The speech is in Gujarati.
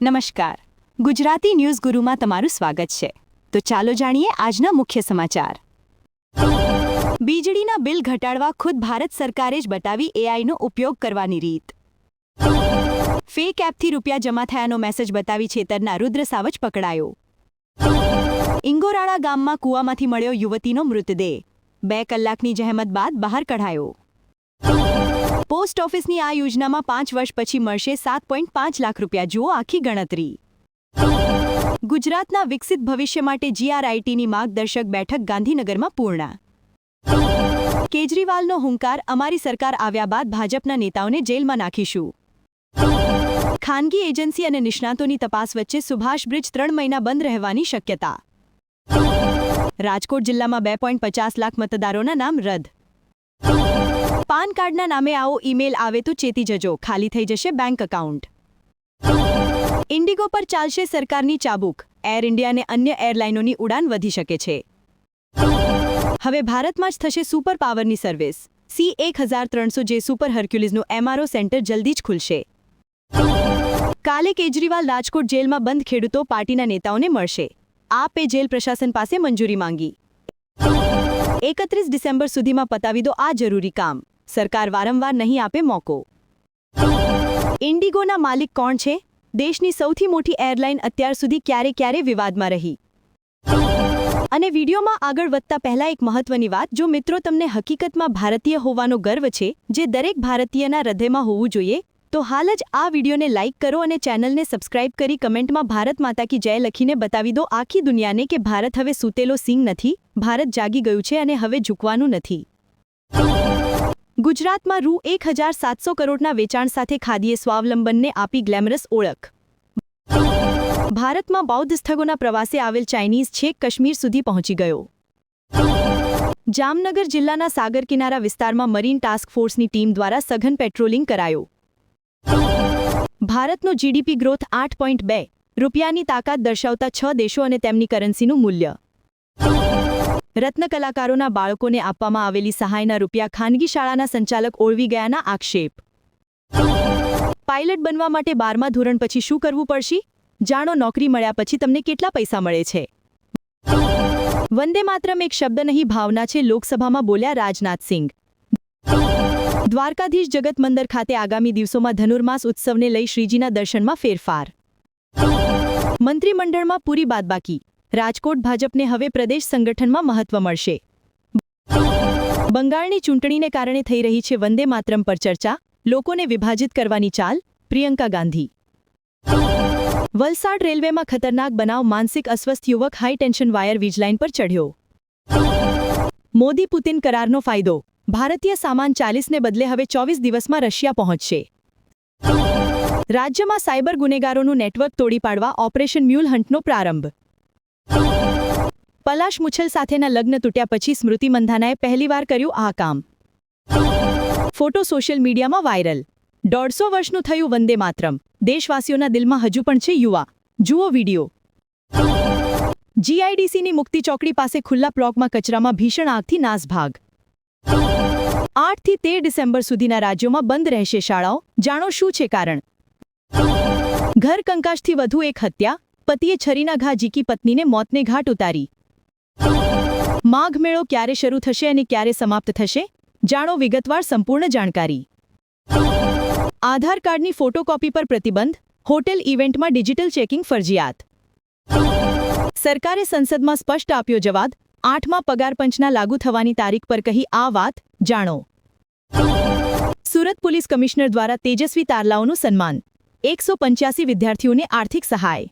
નમસ્કાર. ગુજરાતી ન્યૂઝ ગુરુમાં તમારું સ્વાગત છે. તો ચાલો જાણીએ આજના મુખ્ય સમાચાર. વીજળીના બિલ ઘટાડવા ખુદ ભારત સરકારે જ બતાવી એઆઈનો ઉપયોગ કરવાની રીત. ફેક એપથી રૂપિયા જમા થયાનો મેસેજ બતાવી છેતરના રુદ્ર સાવજ પકડાયો. ઇંગોરાળા ગામમાં કૂવામાંથી મળ્યો યુવતીનો મૃતદેહ. બે કલાકની જહેમત બાદ બહાર કઢાયો. પોસ્ટ ઓફિસની આ યોજનામાં પાંચ વર્ષ પછી મળશે સાત પોઈન્ટ પાંચ લાખ રૂપિયા. જુઓ આખી ગણતરી. ગુજરાતના વિકસિત ભવિષ્ય માટે જીઆરઆઈટીની માર્ગદર્શક બેઠક ગાંધીનગરમાં પૂર્ણ. કેજરીવાલનો હુંકાર અમારી સરકાર આવ્યા બાદ ભાજપના નેતાઓને જેલમાં નાખીશું. ખાનગી એજન્સી અને નિષ્ણાતોની તપાસ વચ્ચે સુભાષ બ્રિજ ત્રણ મહિના બંધ રહેવાની શક્યતા. રાજકોટ જિલ્લામાં બે પોઈન્ટ પચાસ લાખ મતદારોના નામ રદ. પાન કાર્ડના નામે આવો ઈમેલ આવે તો ચેતી જજો. ખાલી થઈ જશે બેંક એકાઉન્ટ. ઇન્ડિગો પર ચાલશે સરકારની ચાબુક. એર ઇન્ડિયા અને અન્ય એરલાઇનોની ઉડાન વધી શકે છે. હવે ભારતમાં જ થશે સુપર પાવરની સર્વિસ. સી એક હજાર ત્રણસો જે સુપર હર્ક્યુલિઝનું એમઆરઓ સેન્ટર જલ્દી જ ખુલશે. કાલે કેજરીવાલ રાજકોટ જેલમાં બંધ ખેડૂતો પાર્ટીના નેતાઓને મળશે. આપે જેલ પ્રશાસન પાસે મંજૂરી માંગી. એકત્રીસ ડિસેમ્બર સુધીમાં પતાવી દો આ જરૂરી કામ. સરકાર વારંવાર નહીં આપે મોકો. ઇન્ડિગોના માલિક કોણ છે? દેશની સૌથી મોટી એરલાઇન અત્યાર સુધી ક્યારે ક્યારે વિવાદમાં રહી? અને વિડીયોમાં આગળ વધતા પહેલાં એક મહત્વની વાત, જો મિત્રો તમને હકીકતમાં ભારતીય હોવાનો ગર્વ છે, જે દરેક ભારતીયના હૃદયમાં હોવું જોઈએ, તો હાલ જ આ વિડીયોને લાઇક કરો અને ચેનલને સબસ્ક્રાઇબ કરી કમેન્ટમાં ભારત માતા કી જય લખીને બતાવી દો આખી દુનિયાને કે ભારત હવે સૂતેલો સિંગ નથી, ભારત જાગી ગયું છે અને હવે ઝૂકવાનું નથી. ગુજરાતમાં રૂ એક હજાર સાતસો કરોડના વેચાણ સાથે ખાદીએ સ્વાવલંબનને આપી ગ્લેમરસ ઓળખ. ભારતમાં બૌદ્ધ સ્થગોના પ્રવાસે આવેલ ચાઇનીઝ છેક કાશ્મીર સુધી પહોંચી ગયો. જામનગર જિલ્લાના સાગર કિનારા વિસ્તારમાં મરીન ટાસ્ક ફોર્સની ટીમ દ્વારા સઘન પેટ્રોલિંગ કરાયો. ભારતનો જીડીપી ગ્રોથ આઠ પોઈન્ટ બે રૂપિયાની તાકાત દર્શાવતા છ દેશો અને તેમની કરન્સીનું મૂલ્ય. રત્ન કલાકારોના બાળકોને આપવામાં આવેલી સહાયના રૂપિયા ખાનગી શાળાના સંચાલક ઓળવી ગયાના આક્ષેપ. પાયલટ બનવા માટે બારમા ધોરણ પછી શું કરવું પડશે? જાણો નોકરી મળ્યા પછી તમને કેટલા પૈસા મળે છે? વંદે માત્રમ એક શબ્દ નહીં, ભાવના છે, લોકસભામાં બોલ્યા રાજનાથસિંહ દ્વારકાધીશ જગત મંદિર ખાતે આગામી દિવસોમાં ધનુર્માસ ઉત્સવને લઈ શ્રીજીના દર્શનમાં ફેરફાર. મંત્રીમંડળમાં પૂરી બાદબાકી. રાજકોટ ભાજપને હવે પ્રદેશ સંગઠનમાં મહત્વ મળશે. બંગાળની ચૂંટણીને કારણે થઈ રહી છે વંદે માતરમ પર ચર્ચા. લોકોને વિભાજિત કરવાની ચાલ, પ્રિયંકા ગાંધી. વલસાડ રેલવેમાં ખતરનાક બનાવ માનસિક અસ્વસ્થ યુવક હાઈ ટેન્શન વાયર વીજલાઇન પર ચઢ્યો. મોદી પુતિન કરારનો ફાયદો. ભારતીય સામાન ચાલીસને બદલે હવે ચોવીસ દિવસમાં રશિયા પહોંચશે. રાજ્યમાં સાયબર ગુનેગારોનું નેટવર્ક તોડી પાડવા ઓપરેશન મ્યુલ હન્ટનો પ્રારંભ. પલાશ મુછલ સાથેના લગ્ન તૂટ્યા પછી સ્મૃતિ મંધાનાએ પહેલીવાર કર્યું આ કામ. ફોટો સોશિયલ મીડિયામાં વાયરલ. દોઢસો વર્ષનું થયું વંદે માતરમ. દેશવાસીઓના દિલમાં હજુ પણ છે યુવા. જુઓ વીડિયો. જીઆઈડીસીની મુક્તિ ચોકડી પાસે ખુલ્લા બ્લોકમાં કચરામાં ભીષણ આગથી નાસભાગ. આઠથી તેર ડિસેમ્બર સુધીના રાજ્યોમાં બંધ રહેશે શાળાઓ. જાણો શું છે કારણ? ઘર કંકાશથી વધુ એક હત્યા. પતિએ છરીના ઘા ઝીકી પત્નીને મોતને ઘાટ ઉતારી. માઘ મેળો ક્યારે શરૂ થશે અને ક્યારે સમાપ્ત થશે? જાણો વિગતવાર સંપૂર્ણ જાણકારી. આધાર કાર્ડની ફોટોકોપી પર પ્રતિબંધ, હોટેલ ઇવેન્ટમાં ડિજિટલ ચેકિંગ ફરજિયાત. સરકારે સંસદમાં સ્પષ્ટ આપ્યો જવાબ, આઠમા પગારપંચના લાગુ થવાની તારીખ પર કહી આ વાત, જાણો. સુરત પોલીસ કમિશનર દ્વારા તેજસ્વી તારલાઓનું સન્માન. એકસો પંચ્યાસી વિદ્યાર્થીઓને આર્થિક સહાય.